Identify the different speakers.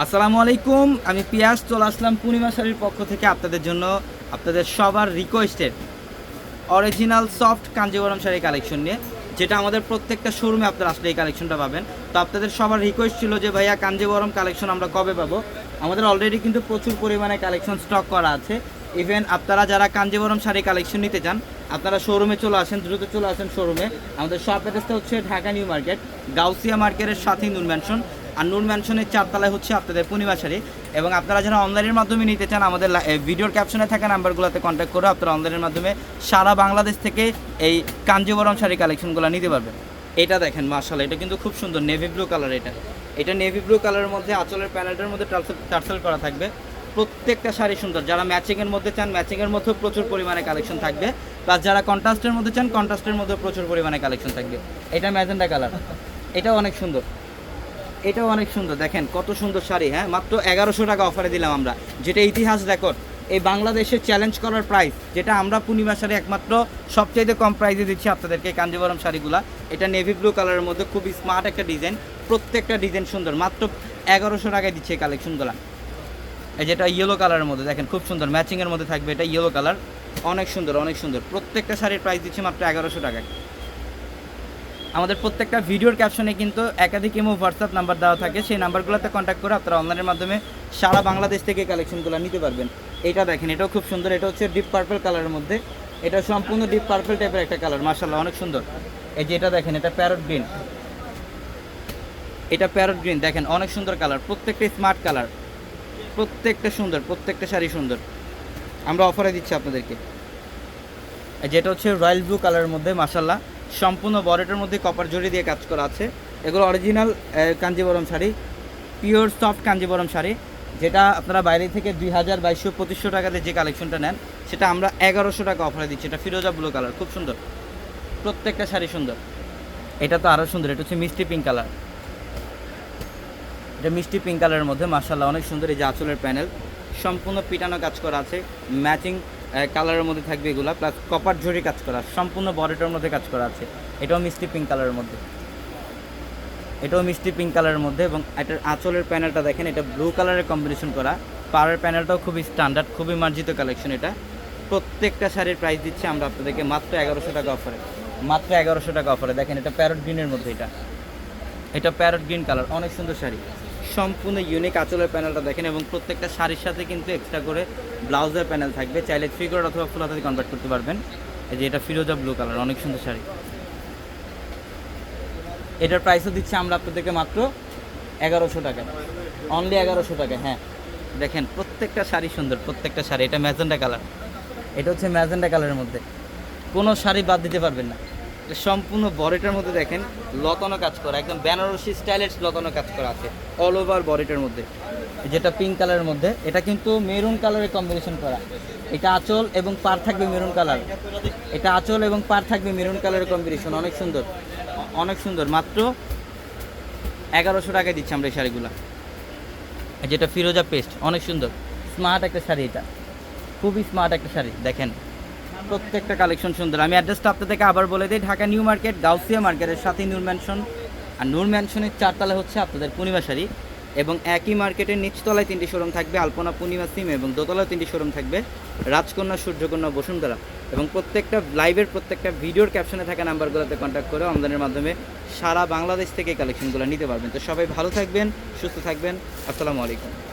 Speaker 1: আসসালামু আলাইকুম, আমি পিয়াস চলে আসলাম পূর্ণিমা শাড়ির পক্ষ থেকে আপনাদের জন্য আপনাদের সবার requested original soft Kanjivaram sari collection নিয়ে, যেটা আমাদের প্রত্যেকটা শোরুমে আপনারা আসলে এই কালেকশনটা পাবেন। তো আপনাদের সবার রিকোয়েস্ট ছিল যে, ভাইয়া, কাঞ্জিবরম কালেকশন আমরা কবে পাবো? আমাদের অলরেডি কিন্তু প্রচুর পরিমাণে কালেকশন স্টক করা আছে। ইভেন আপনারা যারা কাঞ্জিবরম শাড়ি কালেকশন নিতে চান, আপনারা শোরুমে চলে আসেন, দ্রুত চলে আসেন শোরুমে আমাদের শপ অ্যাড্রেসটা হচ্ছে ঢাকা নিউ মার্কেট, গাউসিয়া মার্কেটের সাথেই নুন ম্যানশন আর নূর ম্যানশনের চারতলায় হচ্ছে আপনাদের পূর্ণিমা শাড়ি এবং আপনারা যারা অনলাইনের মাধ্যমে নিতে চান, আমাদের ভিডিওর ক্যাপশনে থাকা নাম্বারগুলোতে কন্ট্যাক্ট করে আপনারা অনলাইনের মাধ্যমে সারা বাংলাদেশ থেকে এই কাঞ্জিবরম শাড়ি কালেকশনগুলো নিতে পারবেন। এটা দেখেন মার্শাল এটা কিন্তু খুব সুন্দর নেভি ব্লু কালার এটা। এটা নেভি ব্লু কালারের মধ্যে, আঁচলের প্যানেলটার মধ্যে টার্সেল টার্সেল করা থাকবে। প্রত্যেকটা শাড়ি সুন্দর, যারা ম্যাচিংয়ের মধ্যে চান ম্যাচিংয়ের মধ্যেও প্রচুর পরিমাণে কালেকশন থাকবে। প্লাস যারা কন্ট্রাস্টের মধ্যে চান কন্ট্রাস্টের মধ্যেও প্রচুর পরিমাণে কালেকশন থাকবে। এটা ম্যাজেন্ডা কালার এটাও অনেক সুন্দর। এটাও অনেক সুন্দর। দেখেন, কত সুন্দর শাড়ি হ্যাঁ? মাত্র এগারোশো টাকা অফারে দিলাম আমরা। যেটা ইতিহাস রেকর্ড এই বাংলাদেশে চ্যালেঞ্জ করার প্রাইস যেটা আমরা পূর্ণিমা শাড়ি একমাত্র সবচাইতে কম প্রাইসে দিচ্ছি আপনাদেরকে কাঞ্জিবরম শাড়িগুলা। এটা নেভি ব্লু কালারের মধ্যে খুবই স্মার্ট একটা ডিজাইন প্রত্যেকটা ডিজাইন সুন্দর। মাত্র এগারোশো টাকায় দিচ্ছে এই কালেকশনগুলা এই যেটা ইয়েলো কালারের মধ্যে, দেখেন, খুব সুন্দর। ম্যাচিংয়ের মধ্যে থাকবে এটা ইয়েলো কালার অনেক সুন্দর অনেক সুন্দর। প্রত্যেকটা শাড়ির প্রাইস দিচ্ছে মাত্র এগারোশো টাকায়। আমাদের প্রত্যেকটা ভিডিওর ক্যাপশনে কিন্তু একাধিক ইমো হোয়াটসঅ্যাপ নাম্বার দেওয়া থাকে। সেই নাম্বারগুলোতে কন্ট্যাক্ট করে আপনারা অনলাইনের মাধ্যমে সারা বাংলাদেশ থেকে কালেকশনগুলো নিতে পারবেন। এটা দেখেন, এটাও খুব সুন্দর, এটা হচ্ছে ডিপ পার্পল কালারের মধ্যে। এটা সম্পূর্ণ ডিপ পার্পল টাইপের একটা কালার মার্শাল্লাহ অনেক সুন্দর। এই যে এটা দেখেন, এটা প্যারট গ্রিন এটা প্যারট গ্রিন দেখেন, অনেক সুন্দর কালার প্রত্যেকটা স্মার্ট কালার প্রত্যেকটা সুন্দর, প্রত্যেকটা শাড়ি সুন্দর। আমরা অফারে দিচ্ছি আপনাদেরকে। যেটা হচ্ছে রয়্যাল ব্লু কালারের মধ্যে মাসাল্লাহ সম্পূর্ণ বরেটের মধ্যে কপার জড়ি দিয়ে কাজ করা আছে। এগুলো original Kanjivaram sari pure soft Kanjivaram sari, যেটা আপনারা বাইরে থেকে দুই হাজার বাইশশো পঁচিশশো টাকাতে যে কালেকশনটা নেন, সেটা আমরা এগারোশো টাকা অফারে দিচ্ছি। এটা ফিরোজা ব্লু কালার খুব সুন্দর। প্রত্যেকটা শাড়ি সুন্দর। এটা তো আরও সুন্দর, এটা হচ্ছে মিষ্টি পিঙ্ক কালার এটা মিষ্টি পিঙ্ক কালারের মধ্যে মার্শাল্লাহ অনেক সুন্দর এই যে আঁচলের প্যানেল সম্পূর্ণ পিটানো কাজ করা আছে ম্যাচিং কালারের মধ্যে থাকবে এগুলো প্লাস কপার ঝরি কাজ করা, সম্পূর্ণ বডিটার মধ্যে কাজ করা আছে। এটাও মিষ্টি পিঙ্ক কালারের মধ্যে। এটাও মিষ্টি পিঙ্ক কালারের মধ্যে এবং এটার আঁচলের প্যানেলটা দেখেন, এটা ব্লু কালারের কম্বিনেশন করা। পাড়ের প্যানেলটাও খুবই স্ট্যান্ডার্ড খুবই মার্জিত কালেকশন এটা। প্রত্যেকটা শাড়ির প্রাইস দিচ্ছে আমরা আপনাদেরকে মাত্র এগারোশো টাকা অফারে মাত্র এগারোশো টাকা অফারে দেখেন, এটা প্যারট গ্রিনের মধ্যে এটা। এটা প্যারট গ্রিন কালার অনেক সুন্দর শাড়ি। সম্পূর্ণ ইউনিক আঁচলের প্যানেলটা দেখেন এবং প্রত্যেকটা শাড়ির সাথে কিন্তু এক্সট্রা করে ব্লাউজের প্যানেল থাকবে। চাইলে থ্রি কোড অথবা ফুল হাতে কনভার্ট করতে পারবেন। এই যে এটা ফিরোজা ব্লু কালার অনেক সুন্দর শাড়ি। এটার প্রাইসও দিচ্ছি আমরা আপনাদেরকে মাত্র এগারোশো টাকা অনলি এগারোশো টাকা হ্যাঁ। দেখেন, প্রত্যেকটা শাড়ি সুন্দর, প্রত্যেকটা শাড়ি। এটা ম্যাজেন্ডা কালার এটা হচ্ছে ম্যাজেন্ডা কালারের মধ্যে। কোনো শাড়ি বাদ দিতে পারবেন না। সম্পূর্ণ বডিটার মধ্যে দেখেন লতানো কাজ করা, একদম বেনারসি স্টাইলের লতানো কাজ করা আছে অল ওভার বডিটার মধ্যে। যেটা পিঙ্ক কালারের মধ্যে, এটা কিন্তু মেরুন কালারের কম্বিনেশন করা। এটা আঁচল এবং পার থাকবে মেরুন কালার এটা আঁচল এবং পার থাকবে মেরুন কালারের কম্বিনেশন অনেক সুন্দর। অনেক সুন্দর, মাত্র এগারোশো টাকায় দিচ্ছি আমরা এই শাড়িগুলো। যেটা ফিরোজা পেস্ট অনেক সুন্দর। স্মার্ট একটা শাড়ি এটা। খুবই স্মার্ট একটা শাড়ি, দেখেন। প্রত্যেকটা কালেকশন সুন্দর। আমি অ্যাড্রেসটা আপনাদেরকে আবার বলে দিই, ঢাকা নিউ মার্কেট, গাউসিয়া মার্কেটের সাথেই নূর ম্যানশন আর নূর ম্যানশনের চারতলা হচ্ছে আপনাদের পূর্ণিমা শাড়ি এবং একই মার্কেটের নিচতলায় তিনটি শোরুম থাকবে, আলপনা পূর্ণিমা সিম এবং দোতলায় তিনটি শোরুম থাকবে, রাজকন্যা, সূর্যকন্যা, বসুন্ধরা। এবং প্রত্যেকটা লাইভের প্রত্যেকটা ভিডিওর ক্যাপশনে থাকা নাম্বারগুলোতে কন্ট্যাক্ট করে আমদানির মাধ্যমে সারা বাংলাদেশ থেকে কালেকশনগুলো নিতে পারবেন। তো সবাই ভালো থাকবেন, সুস্থ থাকবেন। আসসালামু আলাইকুম।